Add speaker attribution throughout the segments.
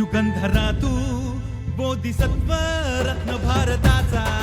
Speaker 1: युगंधरा तू बोधिसत्व रत्न भारताचा.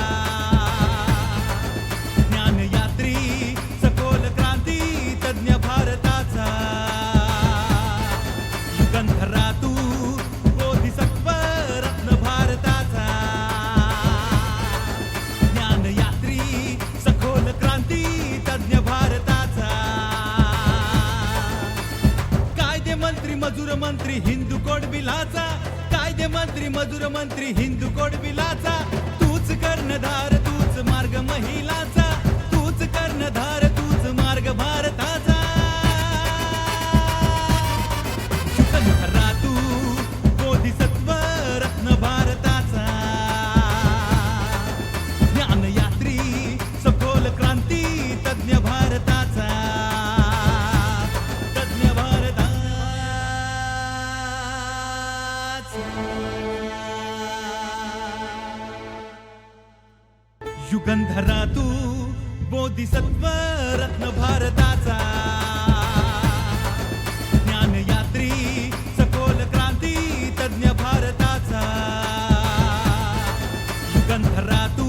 Speaker 1: मंत्री मजूर मंत्री हिंदू कोड बिलाचा. कायदे मंत्री मजूर मंत्री हिंदू कोड बिलाचा. युगंधरा तू बोधिसत्व रत्न भारताचा. ज्ञानयात्री सखोल क्रांती तज्ञ भारताचा. युगंधरा तू